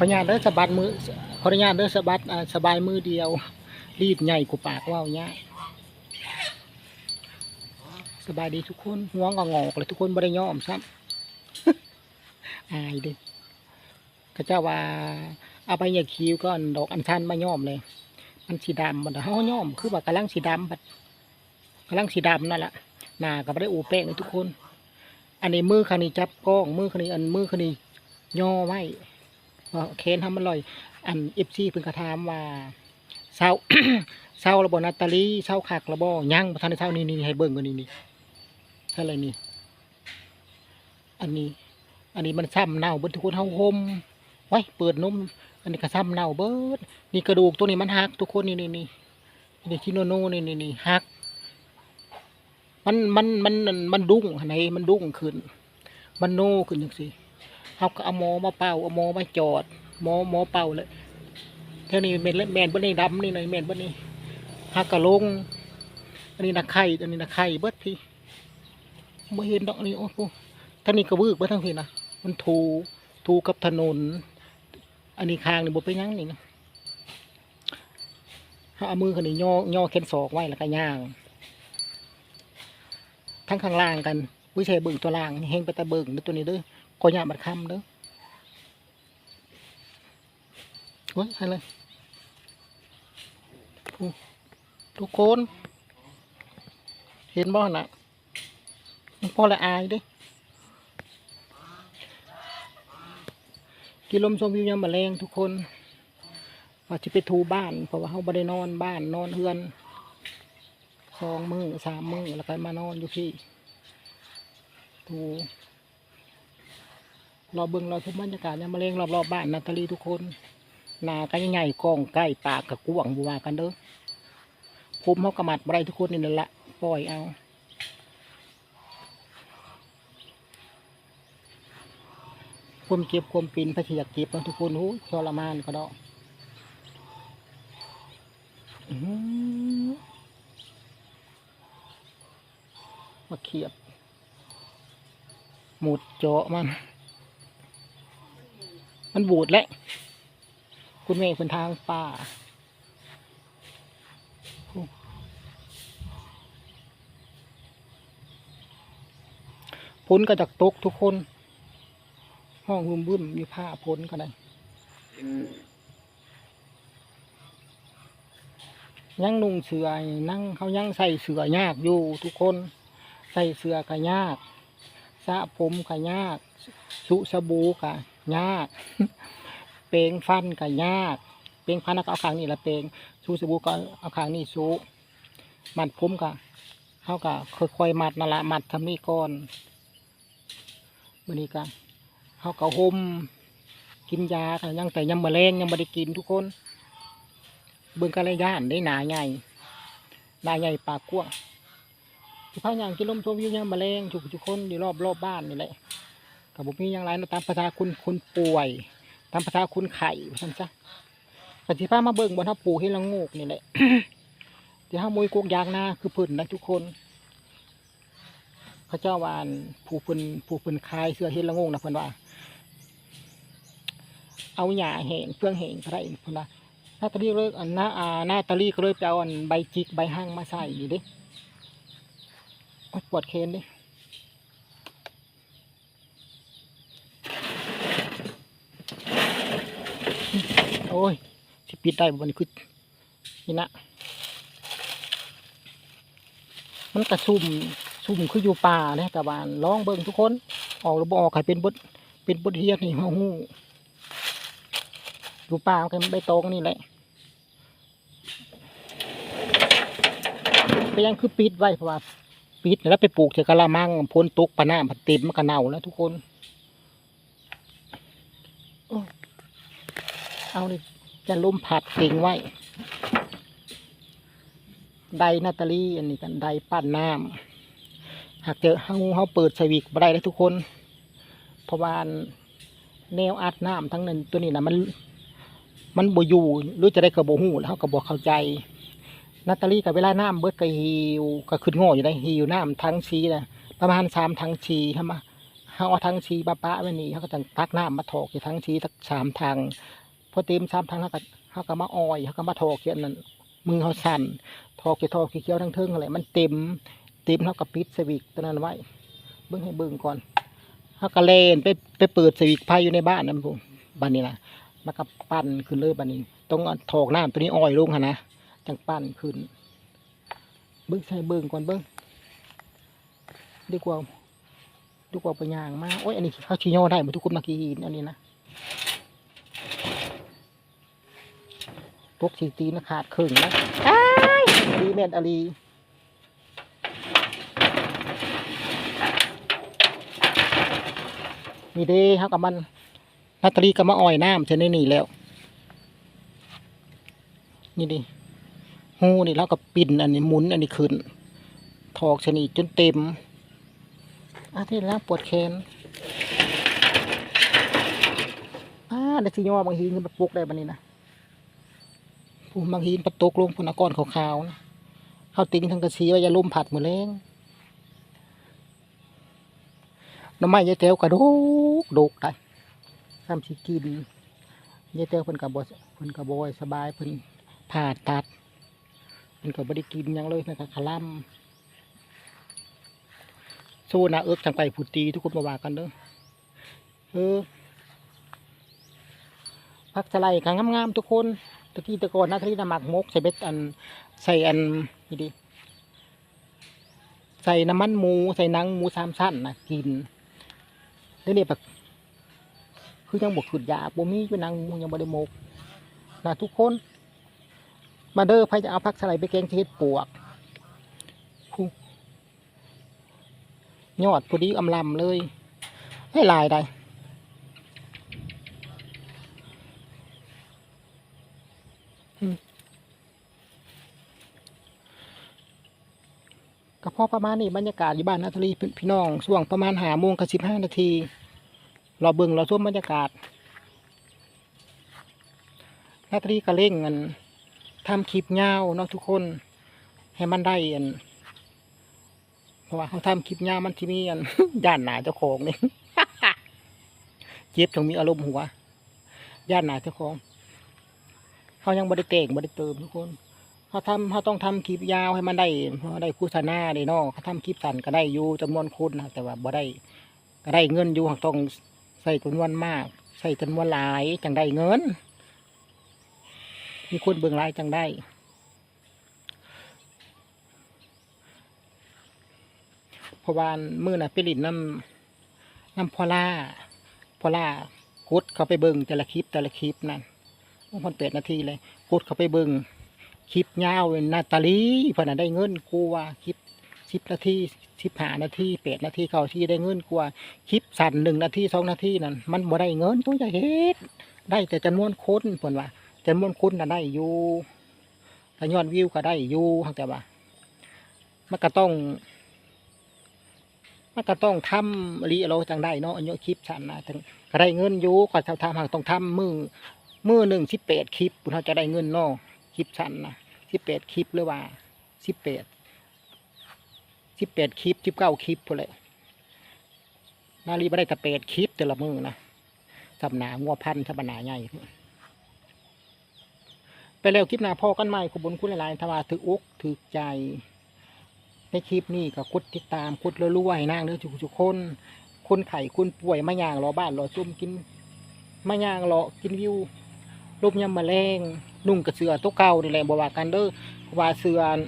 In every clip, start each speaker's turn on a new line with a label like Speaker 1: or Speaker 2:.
Speaker 1: ออนุญาตเด้อสะบัดมือขออนุญาตเด้อสะบัดสบายมือเดียว รีดใหญ่กูปากว่าเนี่ยสบายดีทุกคนหัวงองอกเลยทุกคนบ่ได้ยอมซ้ำอายดิก็เจ้าว่าเอาไปอย่าคิ้วก็ดอกอัญชันมาย่อมเลย มันสีดำมันเฮาย่อมคือว่ากำลังสีดำบัดกำลังสีดำนั่นแหละหน้าก็บ่ได้อูแป้งเลยทุกคน อันนี้มือคันนี้จับกล้องมือคันนี้อันมือคันนี้ย่อไว้ ว่าเคนทำมันลอย อันเอฟซีเพิ่นกระถามว่าเศร้าเศร้าระบบนาตาลีเศร้าคักระบบยังบ่ทันเศร้านี่นี่ให้เบิ่งกันนี่นี่เท่าไรนี่ อันนี้ อันนี้มันซ้ำเน่าเบิดทุกคนเฮาห่มไว้เปิดนมอันนี้ก็ซ้ำเน่าเบิดนี่กระดูกตัวนี้มันหักทุกคนนี่นี่นี่นี่ชิโนโนนี่นี่นี่หัก มันมันมันมันดุ้งไหนมันดุ้งขึ้น มันโนขึ้นจังซี่ เฮาก็เอาหมอมาเป่าเอาหมอมาจอดหมอหมอเป่าเลยเท่านี้แมนแมนเบิ้นี่ดำนี่หน่อยแมนบิ้นี่หักกะลงอันนี้นักไข่อันนี้นักไข่เบิดพี่มาเห็นดอกนี่โอ้โหท่านี้กระวืกเบิดทั้งพี่นะมันถูถูกับถนน อันนี้คางนี่บ่เป็นหยังนี่นะเอามือคนนี้ย่อย่อแขนศอกไว้แล้วก็ย่าง ทั้งข้างล่างกันวิเชยเบิ่งตัวล่างเฮงไปต่เบิ่งเด้อตัวนี้ด้อ ก็ย่างบัดคำเด้อโอ้ยอะไรทุกทุกคน เห็นบ่น่ะพ่อละอายด้กิลมชมวิวยามมาแรงทุกคนว่าจะไปทูบ้าน เพราะว่าเขาไม่ได้นอนบ้านนอนเฮือนสองมือสามมือแล้วก็มานอนอยู่ที่ทู รอเบิ่งรอชมบรรยากาศยามมาแรงรอบๆบบ้านนาตาลีทุกคนนาก็ใหญ่ๆกล้องใกล้ปากกับกวางบัวกันเด้อผมเขากระมัดอะไรทุกคนนี่นั่นแหละปล่อยเอาความเก็บความปินพระอยากเก็บนะทุกคนหูยทรมานก็ดอกอื้อหือมาเขียบ หมุดเจาะมัน มันบูดแล้ว คุณแม่เป็นทางป่าพ้นก็จากตกทุกคน ห้องหุ่มบึมมีผ้าพ้นก็ได้ยังนุ่งเสือนั่งเขายังใส่เสือยากอยู่ทุกคน ใส่เสือก็ยากสระผมก็ยาก สุสบู่ก็ ยากเปรงฟันก็ยากเปรงฟันก็เอาขางนี่ละเปรงสูสบู่ก็เอาขางนี่สูมัดผมก็เขาก็ค่อยๆมัดนั่นละมัดทำนี่ก่อนวันนี้ก็เขาก็ห่มกินยาค่ะยังแต่ยังมะเร็งยังไม่ได้กินทุกคน เบิ่งกันเลยย่านได้หนาใหญ่หนาใหญ่ปากกว้างที่พายางกินลมชมวิวยังมะเร็งทุกทุกคนอยู่รอบรอบบ้านนี่แหละ กับบุมีอย่างไรเนาะตามภาษาคุณคุณป่วย ตามภาษาคุณไข่ท่านซะปฏิภามาเบิ่งบนทับปูให้ละโงกนี่แหละที่ห้ามุยกกยางนาคือพิ่นนะทุกคนพระเจ้าวานผู้พนผู้พนคายเสื้อเฮ็ดละโงกนะเพิ่อนว่า เอาหญ้าแห้งเพื่องแห้งอะไรเพิ่นว่านาตาลีเลยอันนาอาหน้าตาลีก็เลยไปเอาอันใบจิกใบห้างมาใส่นี่ด้โอ๊ยปวดแขนด้ โอ้ยสิปิดได้บ่วันนี้คือนี่นะมันกระซุ่มซุ่มคืออยู่ป่าเนี่ยแต่ว่าลองเบิ่งทุกคน ออกหรือบ่ออกใครเป็นบทเป็นบทเรียนนี่เฮาฮู้อยู่ป่ามันก็ใบตองนี่แหละไปยังคือปิดไว้เพราะว่าปิดแล้วไปปลูกเถอะกะละมังพ้นตกปะน้ำผัดเต็มมันก็เน่าแล้วทุกคน โอ้เอานี่จะลมผัดเก่งไว้ ไดนาตาลีอันนี้กันไดปั้นน้ำหากเจอเฮาเฮาเปิดสวิกบ่ได้เลยทุกคน เพราะว่าแนวอัดน้ำทั้งนั้นตัวนี้นะมัน มันบอยู่หรือจะได้กระโบหูแล้วเขาก็บอกเข้าใจ นาตาลีกับเวลาน้ำเบิดก็หิวก็ขึ้นโง่อยู่ได้หิวน้ำทั้งชีนะประมาณสามทั้งชีทำมาหเขาเอาทั้งชีปะปะไว้นี่เขาก็จะตักน้ำมาถอกอยู่ทั้งชีทั้งสามทาง พอเต็มสามทางเขาก็เขาก็มาอ้อยเขาก็มาถอกเขียนนั่นมือเขาสั่นถอกเขียวถอกเขียวทั้งเทิงอะไรมันเต็มเต็มเขาก็ปิดสวิกตัวนั้นไว้เบิ้งให้เบิ้งก่อนเขาก็เลนไปไปเปิดสวิกไฟอยู่ในบ้านนั่นผมบ้านนี้นะมันก็ปั้นขึ้นเลยบ้านนี้ต้องเอาถอกน้ำตัวนี้อ้อยลงค่ะนะจังปั้นขึ้น เบิ้งใส่เบิ้งก่อนเบิ้งดีกว่าดีกว่าไปย่างมาโอ้ยอันนี้เขาชี้ย่อได้หมดทุกคนเมื่อกี้อันนี้นะ พวกสีตีนะขาดครึ่งนะดีแม่นอลีนี่เด้เขากับมันนาตาลีก็มาอ่อยน้ำเช่นนี่แล้ว นี่ดิหูนี่แล้วก็ปิ่นอันนี้หมุนอันนี้ขึ้น ถอกชนิดจนเต็มอาที่แล้วปวดแขนอ่าได้สิยอบางทีขึ้นมาปลุกได้บันนี้นะ ผู้บางทีประตกลงพนก้อนขาวๆนะเขาติงทั้งกระสีว่าจะล่มผัดหมือแรงน้ำไม้ยายเตียวกระโดกโดกได้ซ้ำสิกินยายเตียวเพิ่นกับบเพิ่นกับบอยสบายเพิ่นผ่าตัดมันก็บริกินยังเลยนะครับขลัมโซนาเอิกจังไปผุดตีทุกคนมาว่ากันเด้อเออพักสไลด์กันงามๆทุกคน ตะกี้ตะกอนนะที่น้ำหมักมกใส่เบ็ดอันใส่อันนี่ดิใส่น้ำมันหมูใส่หนังหมูสามชั้นนะกินแล้วเนี่ยแบบคือยังบกขุดยาบ่มีอยู่นังหมูยังบ่ได้มกนะทุกคน มาเด้อไผจะเอาผักสไลด์ไปแกงเทศปวกหูยอดพอดีอำลำเลย ให้ลายได้อืม ก็พอประมาณนี้บรรยากาศอยู่บ้านนาทลีพี่น้องช่วงประมาณหาโมงกับสิบห้านาที เราเบิ่งเราชมบรรยากาศนาทลีก็เร่งเงินทำคลิปยาวเนาะทุกคน ให้มันได้อันเพราะว่าเขาทำคลิปยาวมันที่มีอันย่านหนาเจ้าของนี่เจ็บต้องมีอารมณ์หัวย่านหนาเจ้าของเขายังบริเต่งบริเติมทุกคน เขาทำเขาต้องทำคลิปยาวให้มันได้เพราะได้โฆษณาได้นาะเขาทำคลิปสั้นก็ได้อยู่จำนวนคนนะแต่ว่าบ่ได้ก็ได้เงินอยู่ต้องใส่จำนวนมาก ใส่จำนวนหลายจังได้เงิน มีคนเบิ่งไลายจังได้เพราะว่ามือน่ะไปลินน้ำน้ำพอล่าพอล่ากดเข้าไปเบิ่งแต่ละคลิปแต่ละคลิปนั่นมันแปดนาทีเลยกดเข้าไปเบิ่ง คลิปยาวเป็นนาตาลีเพอน่ะได้เงินกูว่าคลิปสิบนาทีสิบห้านาทีแปดนาทีเก้าทีได้เงินกว่าคลิปสั้นหนึ่งนาทีสองนาทีนั่นมันบ่ได้เงินตัวใหญ่เฮ็ดได้แต่จำนวนคนเพิ่นว่าจำนวนคนน่ะได้อยู่ถ้ายอดวิวก็ได้อยู่แต่ว่ามันก็ต้องมันก็ต้องทำรีเราจังได้เนาะอันนี้คลิปฉันนะจังก็ได้เงินอยู่ก่อนจะทำหากต้องทำมือมือหนึ่งสิบแปดคลิปเขาจะได้เงินเนาะคลิปฉันนะ สิบแปดคลิปหรือว่าสิบแปดสิบแปดคลิปสิบเก้าคลิปพอเลยนาลีไม่ได้แต่แปดคลิปแต่ละมือนะสำหนางัวพันธุ์สำหนาใหญ่ไปแล้วคลิปหน้าพ่อกันใหม่ขอบุญคุณหลายๆถ้าว่าถืออกถือใจในคลิปนี้ก็กดติดตามกดรัวๆให้นางเด้อทุกๆคน คนไข่คนป่วยมาย่างรอบ้านรอซุ่มกินมาย่างรอกินวิวลมยำแมลง นุ่งกับเสือตัวเก่านี่แหละบว่ากันเด้อว่าเสืออัน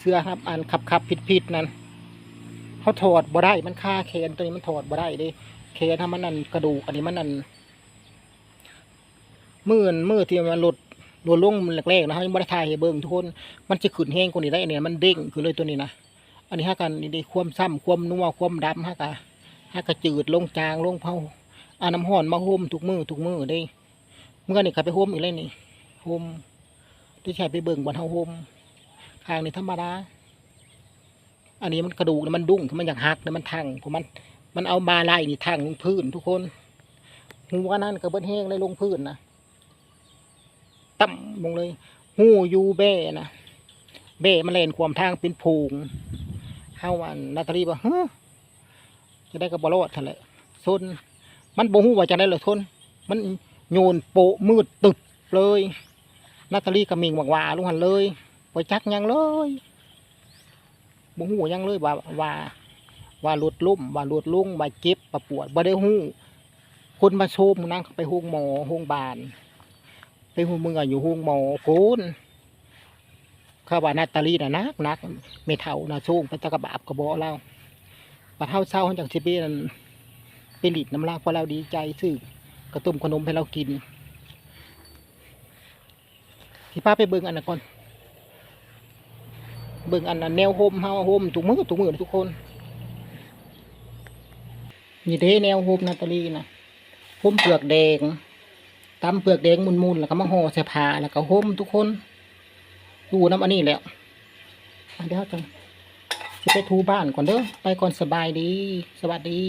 Speaker 1: เสือครับอันขับขับผิดผิดนั่นเขาถอดบ่ได้มันค่าแขนตัวนี้มันถอดบ่ได้เด้แขนทำมันนั่นกระดูกอันนี้มันนั่นมือนมือที่มันหลุดโดนลงแรกๆนะครับยังไม่ได้ถ่ายเบิ่งทุกคนมันจะขึ้นแห้งกว่านี้ได้เนี่ยมันเด้งขึ้นเลยตัวนี้นะอันนี้ฮะกันนี่ได้ความซ้ำความนัวความดำฮะกะฮะกะจืดลงจางลงเผาอาน้ำห้อนมาห่มทุกมือทุกมือได้ มื่อนี่ขับไปห่มอีกเลยนี่ห่มที่ใช้ไปเบิ่งบนเฮาห่มทางนี่ธรรมดาอันนี้มันกระดูกนะมันดุ้งมันอยากหักนะมันทังเพราะมัน มันเอาบาไล่นี่ทังลงพื้นทุกคนหัวนั่นกระเบิ้องแห้งเลยลงพื้นนะต่ำลงเลยหูยูเบ้นะเบ้มันเล่นความทางเป็นผูงเฮาวันนาตาลีบอกเฮ้จะได้กับบรอดทันแหละทนมันบ่ฮู้ว่าจะได้เลยทนมัน โยนโปะมืดตึบเลยนาตาลีกับมิงบอกว่าลุงหันเลยบ่จักยังเลยบ่ฮู้หยังเลยว่าว่าว่าหลุดลุ่มว่าหลุดลุงว่าเจ็บว่าปวดบ่ได้ฮู้คนมาโชมนั่งไปโรงหมอโรงบาลไปฮู้มึงอะอยู่โรงหมอโกนเขาว่านาตาลีน่ะนักนักไม่เท่านะสูงไปตะกบาบกระบอกเราบัดเท่าเศร้าจังสิเป็นเป็นดิดน้ำลายพราะเราดีใจซื้อ กระตุ้มขนมให้เรากินที่ป้าไปเบิ่งอันนั้นก่อนเบิ่งอันนั้นแนวโฮมเฮาโฮมทุกมือทุกมือทุกคนนี่เด้แนวโฮมนาตาลีนะโฮมเปลือกแดงตำเปลือกแดงมุนๆแล้วก็มาห่อใส่ผ้าแล้วก็โฮมทุกคนดูน้ำอันนี้แล้วเดี๋ยวจังจะไปทูบ้านก่อนเด้อไปก่อนสบายดี สวัสดี